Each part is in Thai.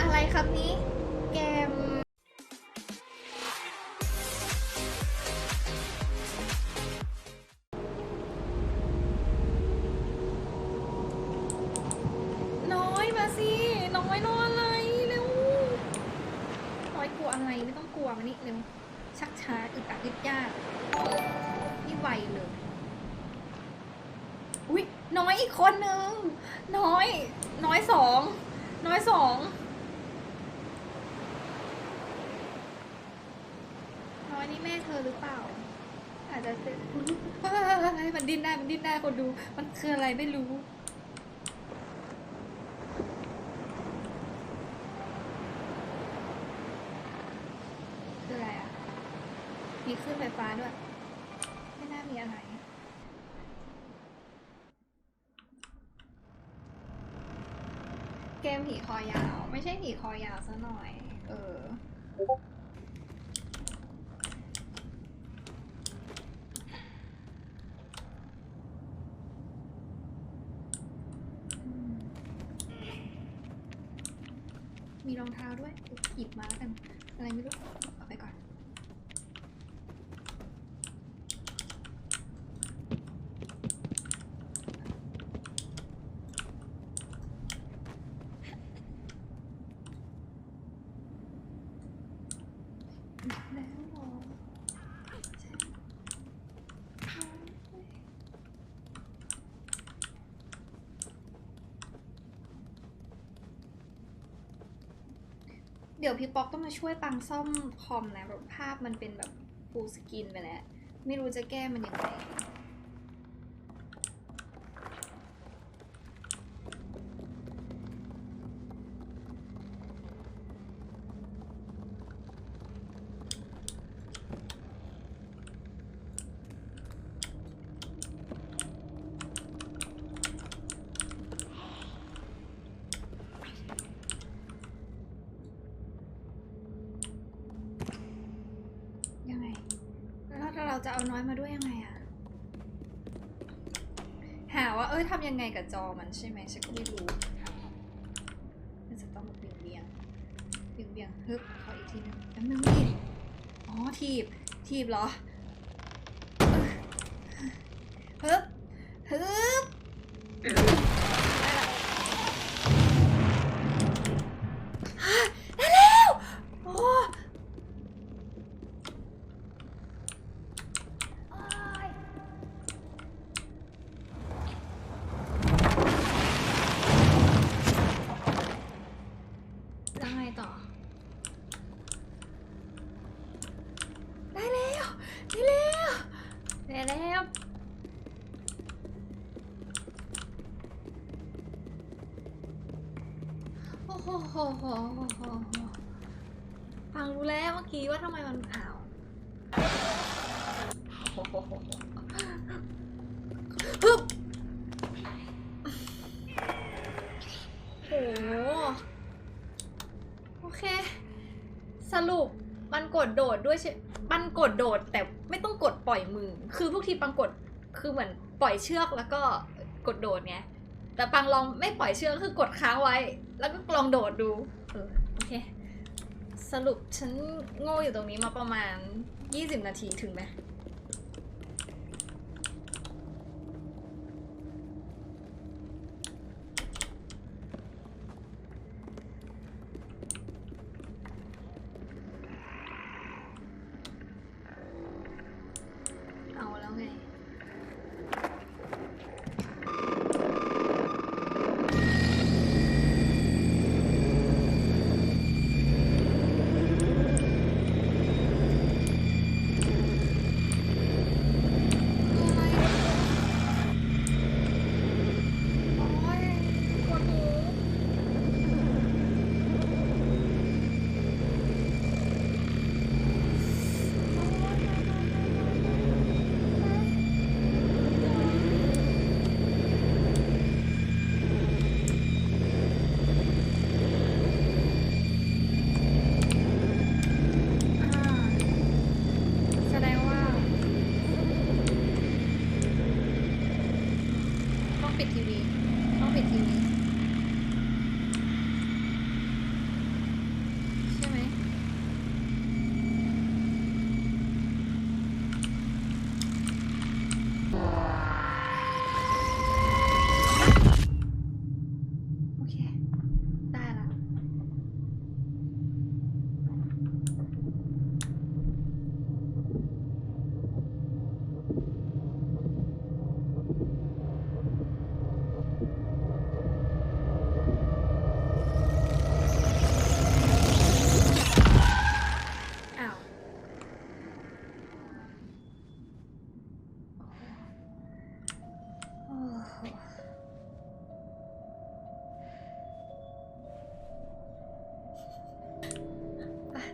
อะไรครับนี้เกมน้อยมาสิน้อยนอนอะไรเร็วน้อยกลัวอะไรไม่ต้องกลัวมานี่เร็วชักช้าอึดอัดยึดยากนี่ไวเลยอุ้ยน้อยอีกคนนึง น้อย น้อยสอง น้อยสอง น้อยนี่แม่เธอ หรือเปล่า อาจจะเป็นมันดิ้นได้มันดิ้นได้คนดู มันคืออะไรไม่รู้คืออะไรอะมีขึ้นไฟฟ้าด้วย ไม่น่ามีอะไรเกมผีคอยาว ไม่ใช่ผีคอยาวซะหน่อย เออ มีรองเท้าด้วยหยิบมาแล้วกัน อะไรไม่รู้ เอาไปก่อน แล้วเหรอใช่ เดี๋ยวพี่ป๊อกต้องมาช่วยปังซ่อมคอมนะแบบภาพมันเป็นแบบฟูสกินไปแล้ว ไม่รู้จะแก้มันยังไง แล้วเรา จะเอาน้อยมาด้วยยังไงอะหาว่าเอ้ยทำยังไงกับจอมันใช่ไหมฉันก็ไม่รู้มันจะต้องเบี่ยงเบี่ยงเบี่ยงเบี่ยงฮึบขออีกทีนึงแป๊บนึงนี่อ๋อทีบทีบเหรอฮึบฮึบได้ละฮะได้แล้วโอ้ แล้วไงต่อ ได้แล้ว ได้แล้ว ได้ แล้วโอ้โหโหโหโหโหฟังรู้แล้วเมื่อกี้ว่าทำไมมันอ้าวโอ้โหโหโหฮึบโอ้โห โอเค สรุปมันก ดโดดด้วยใช่ปันกดโดดแต่ไม่ต้องกดปล่อยมือ คือทุกทีปังกดคือเหมือนปล่อยเชือกแล้วก็กดโดดไงแต่ปังลองไม่ปล่อยเชือกคือกดค้างไว้ แล้วก็ลองโดดดูเออโอเคสรุปฉันโง่อยู่ตรงนี้มาประมาณ 20 นาทีถึงไหม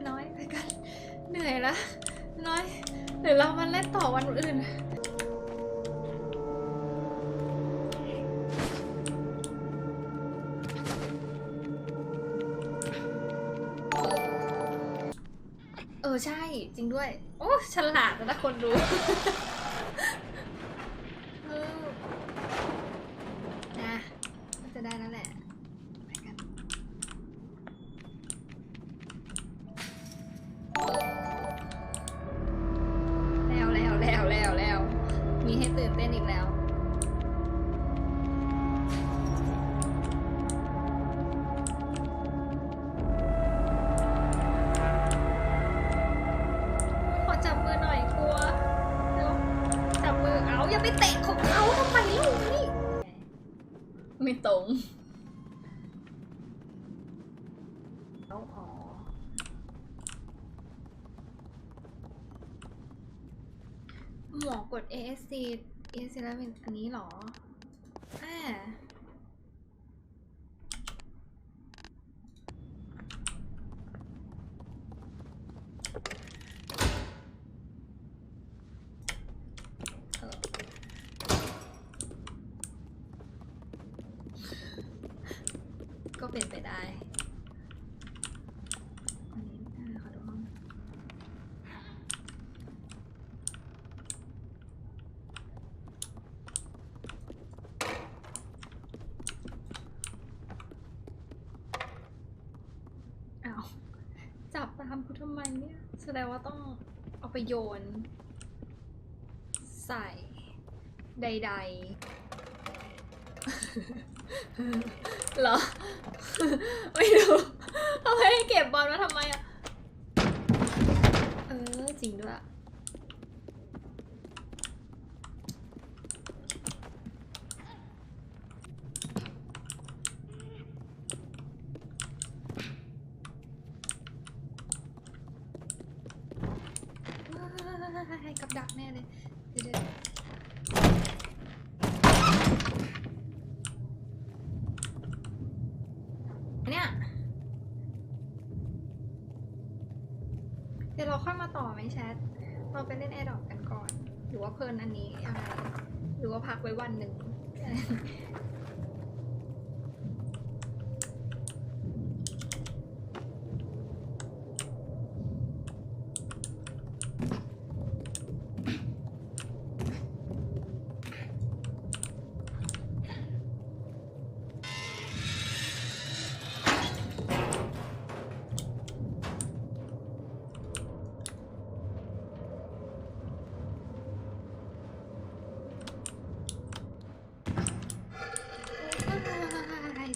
น้อยไปกัน เหนื่อยละน้อยเดี๋ยวเรามาเล่นต่อวันอื่น เออใช่จริงด้วย โอ้ฉลาดนะคนดู ไปเตะของเขาทำไมลูกนี่ไม่ตรงเอาอ๋อหมอกด ASC ASC แล้วเป็นอันนี้หรออ่า ก็เป็นไปได้อ้าวจับตามกูทำไมเนี่ย แสดงว่าต้องเอาไปโยน ใส่ใด ๆ เหรอ ไม่รู้เอาไปให้เก็บบอลมาทำไมอะ เออ จริงด้วยอะว้ายกับดักแน่เลย เดี๋ยวๆเนี่ย เดี๋ยวเราค่อยมาต่อไหมแชท เราไปเล่นแอร์ดอกกันก่อน หรือว่าเพลินอันนี้อะไรหรือว่าพักไว้วันหนึ่ง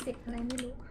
อะ